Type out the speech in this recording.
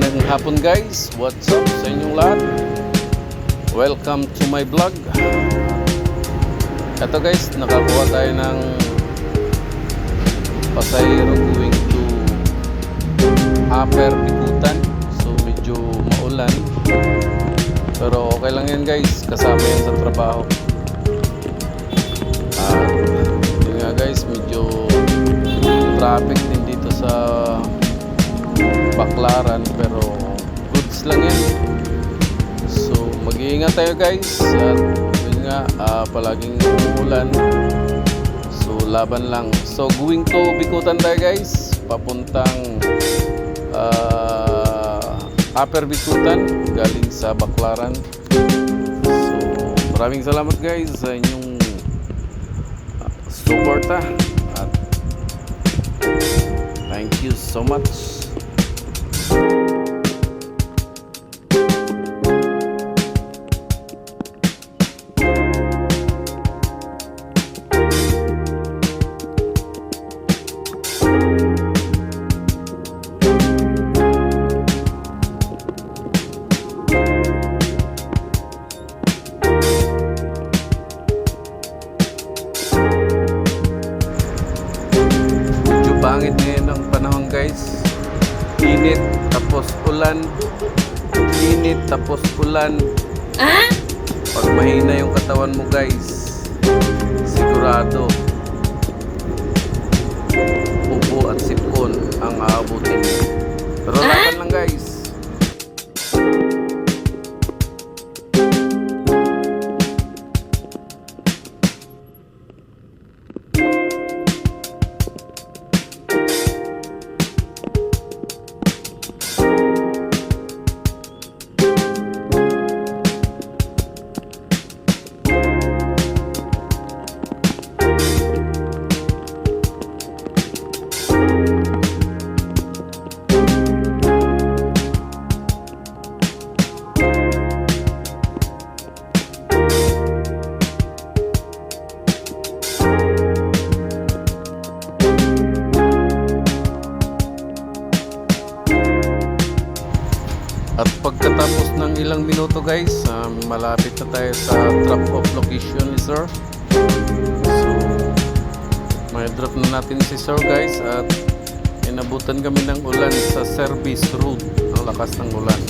hapon guys, what's up sa inyong lahat? Welcome to my vlog. Ito guys, nakakuha tayo ng pasayro going to Upper Bikutan. So medyo maulan. Pero okay lang yan guys, kasama yan sa trabaho. Baklaran pero goods lang yan. So mag-iingat tayo guys at yun nga ah, palaging umuulan. So laban lang. So going to Bikutan tayo guys papuntang ah, Upper Bikutan galing sa Baklaran. So maraming salamat guys sa inyong ah, suporta at thank you so much. Pangit ngayon ang panahon guys. Init tapos ulan. Init tapos ulan. Pag mahina yung katawan mo guys, sigurado upo at sipon ang aabutin. Pero laban lang guys. At pagkatapos ng ilang minuto guys, um, malapit na tayo sa drop-off location ni Sir. So, may drop na natin si Sir guys at inabutan kami ng ulan sa service road. Ang lakas ng ulan.